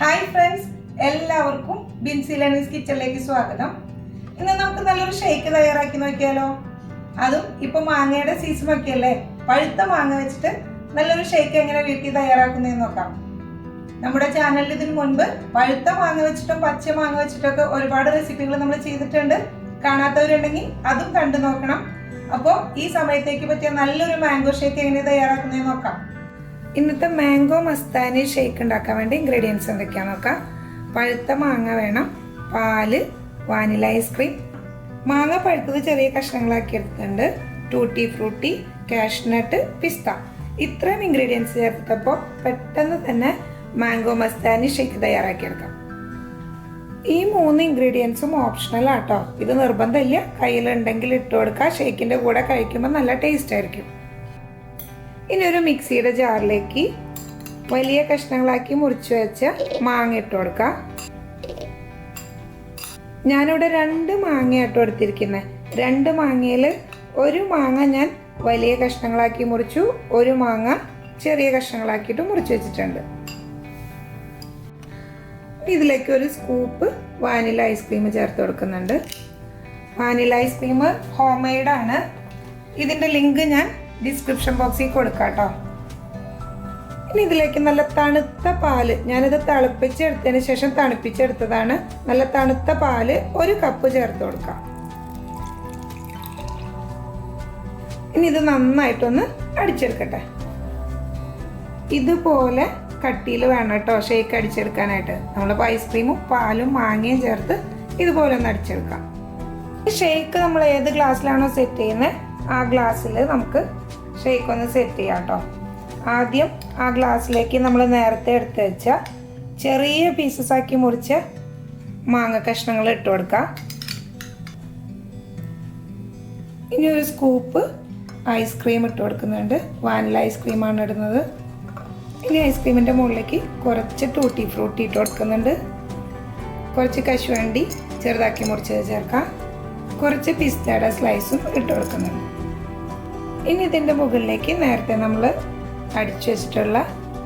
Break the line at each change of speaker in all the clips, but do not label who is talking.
Hi friends എല്ലാവർക്കും ബിൻസി ലണീസ് കിച്ചണിലേക്ക് സ്വാഗതം. ഇന്ന് നമുക്ക് നല്ലൊരു ഷേക്ക് തയ്യാറാക്കി നോക്കിയാലോ? അതും ഇപ്പൊ മാങ്ങയുടെ സീസൺ ഒക്കെ അല്ലേ? പഴുത്ത മാങ്ങ വെച്ചിട്ട് നല്ലൊരു ഷേക്ക് എങ്ങനെ വീട്ടിൽ തയ്യാറാക്കുന്നതെന്ന് നോക്കാം. നമ്മുടെ ചാനലിൽ ഇതിനു മുൻപ് പഴുത്ത മാങ്ങ വെച്ചിട്ടും പച്ച മാങ്ങ വെച്ചിട്ടൊക്കെ ഒരുപാട് റെസിപ്പികൾ നമ്മൾ ചെയ്തിട്ടുണ്ട്. കാണാത്തവരുണ്ടെങ്കിൽ അതും കണ്ടു നോക്കണം. അപ്പോൾ ഈ സമയത്തേക്ക് പറ്റിയ നല്ലൊരു മാംഗോ ഷേക്ക് എങ്ങനെ തയ്യാറാക്കുന്നതെന്ന് നോക്കാം. ഇന്നത്തെ മാംഗോ മസ്താനി ഷേക്ക് ഉണ്ടാക്കാൻ വേണ്ടി ഇൻഗ്രീഡിയൻസ് എന്തൊക്കെയാണെന്ന് നോക്കാം? പഴുത്ത മാങ്ങ വേണം പാൽ വാനില ഐസ്ക്രീം മാങ്ങ പഴുത്തത് ചെറിയ കഷ്ണങ്ങളാക്കി എടുത്തിട്ടുണ്ട്. ടൂട്ടി ഫ്രൂട്ടി കാഷ്നട്ട് പിസ്ത ഇത്രയും ഇൻഗ്രീഡിയൻസ് ചേർത്തപ്പോൾ പെട്ടെന്ന് തന്നെ മാംഗോ മസ്താനി ഷേക്ക് തയ്യാറാക്കിയെടുക്കാം ഈ മൂന്ന് ഇൻഗ്രീഡിയൻസും ഓപ്ഷണൽ ആട്ടോ. ഇത് നിർബന്ധമില്ല. കയ്യിലുണ്ടെങ്കിൽ ഇട്ട് കൊടുക്കുക ഷേക്കിന്റെ കൂടെ കഴിക്കുമ്പോൾ നല്ല ടേസ്റ്റ് ആയിരിക്കും. ഇനി ഒരു മിക്സിയുടെ ജാറിലേക്ക് വലിയ കഷ്ണങ്ങളാക്കി മുറിച്ചു വെച്ച മാങ്ങ ഇട്ട് കൊടുക്കാം. ഞാനിവിടെ രണ്ട് മാങ്ങ ഇട്ട് കൊടുത്തിരിക്കുന്നത് രണ്ട് മാങ്ങയിൽ ഒരു മാങ്ങ ഞാൻ വലിയ കഷ്ണങ്ങളാക്കി മുറിച്ചു ഒരു മാങ്ങ ചെറിയ കഷ്ണങ്ങളാക്കിയിട്ട് മുറിച്ചു വെച്ചിട്ടുണ്ട്. ഇതിലേക്ക് ഒരു സ്കൂപ്പ് വാനില ഐസ്ക്രീം ചേർത്ത് കൊടുക്കുന്നുണ്ട്. വാനില ഐസ്ക്രീം ഹോം മെയ്ഡാണ്. ഇതിന്റെ ലിങ്ക് ഞാൻ ഡിസ്ക്രിപ്ഷൻ ബോക്സിൽ കൊടുക്കാം കേട്ടോ ഇനി ഇതിലേക്ക് നല്ല തണുത്ത പാൽ ഞാനിത് തിളപ്പിച്ചെടുത്തതിന് ശേഷം തണുപ്പിച്ചെടുത്തതാണ്. നല്ല തണുത്ത പാൽ ഒരു കപ്പ് ചേർത്ത് കൊടുക്കാം. ഇനി ഇത് നന്നായിട്ടൊന്ന് അടിച്ചെടുക്കട്ടെ. ഇതുപോലെ കട്ടിയിൽ വേണം കേട്ടോ ഷേക്ക് അടിച്ചെടുക്കാനായിട്ട്. നമ്മളിപ്പോൾ ഐസ്ക്രീമും പാലും മാങ്ങയും ചേർത്ത് ഇതുപോലെ ഒന്ന് അടിച്ചെടുക്കാം. ഷേക്ക് നമ്മൾ ഏത് ഗ്ലാസ്സിലാണോ സെറ്റ് ചെയ്യുന്നത് ആ ഗ്ലാസ്സിൽ നമുക്ക് ഷേക്ക് ഒന്ന് സെറ്റ് ചെയ്യാം കേട്ടോ. ആദ്യം ആ ഗ്ലാസ്സിലേക്ക് നമ്മൾ നേരത്തെ എടുത്ത് വെച്ച ചെറിയ പീസസ് ആക്കി മുറിച്ച മാങ്ങ കഷ്ണങ്ങൾ ഇട്ട് കൊടുക്കാം. ഇനി ഒരു സ്കൂപ്പ് ഐസ്ക്രീം ഇട്ട് കൊടുക്കുന്നുണ്ട്. വാനില ഐസ്ക്രീമാണ് ഇടുന്നത്. ഇനി ഐസ്ക്രീമിന്റെ മുകളിലേക്ക് കുറച്ച് ടൂട്ടി ഫ്രൂട്ടി ഇട്ട് കൊടുക്കുന്നുണ്ട്. കുറച്ച് കശുവണ്ടി ചെറുതാക്കി മുറിച്ചത് ചേർക്കാം. കുറച്ച് പിസ്തയുടെ സ്ലൈസും ഇട്ട് കൊടുക്കുന്നുണ്ട്. ഇനി ഇതിന്റെ മുകളിലേക്ക് നേരത്തെ നമ്മൾ അടിച്ചു വെച്ചിട്ടുള്ള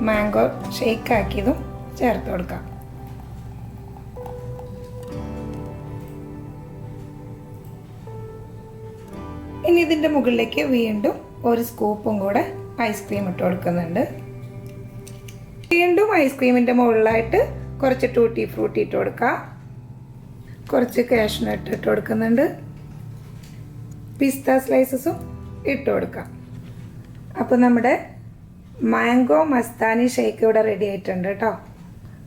മാംഗോ ഷേക്ക് ആക്കിയതും ചേർത്ത് കൊടുക്കാം. ഇനി ഇതിന്റെ മുകളിലേക്ക് വീണ്ടും ഒരു സ്കൂപ്പും കൂടെ ഐസ്ക്രീം ഇട്ട് കൊടുക്കുന്നുണ്ട്. വീണ്ടും ഐസ്ക്രീമിന്റെ മുകളിലായിട്ട് കുറച്ച് ടൂട്ടി ഫ്രൂട്ടി ഇട്ട് കൊടുക്കാം. കുറച്ച് കാഷ്നട്ട് ഇട്ട് കൊടുക്കുന്നുണ്ട്. പിസ്ത സ്ലൈസസും ഇട്ട് കൊടുക്കാം. അപ്പോൾ നമ്മുടെ മാംഗോ മസ്താനി ഷേക്ക് ഇവിടെ റെഡി ആയിട്ടുണ്ട് കേട്ടോ.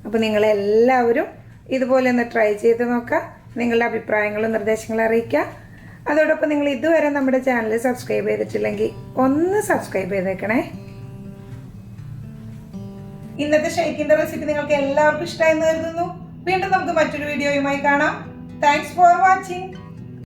അപ്പോൾ നിങ്ങളെല്ലാവരും ഇതുപോലെ ഒന്ന് ട്രൈ ചെയ്ത് നോക്കുക. നിങ്ങളുടെ അഭിപ്രായങ്ങളും നിർദ്ദേശങ്ങളും അറിയിക്കുക. അതോടൊപ്പം നിങ്ങൾ ഇതുവരെ നമ്മുടെ ചാനൽ സബ്സ്ക്രൈബ് ചെയ്തിട്ടില്ലെങ്കിൽ ഒന്ന് സബ്സ്ക്രൈബ് ചെയ്തേക്കണേ. ഇന്നത്തെ ഷേക്കിന്റെ റെസിപ്പി നിങ്ങൾക്ക് എല്ലാവർക്കും ഇഷ്ടമായി കരുതുന്നു. വീണ്ടും നമുക്ക് മറ്റൊരു വീഡിയോയുമായി കാണാം. Thanks for watching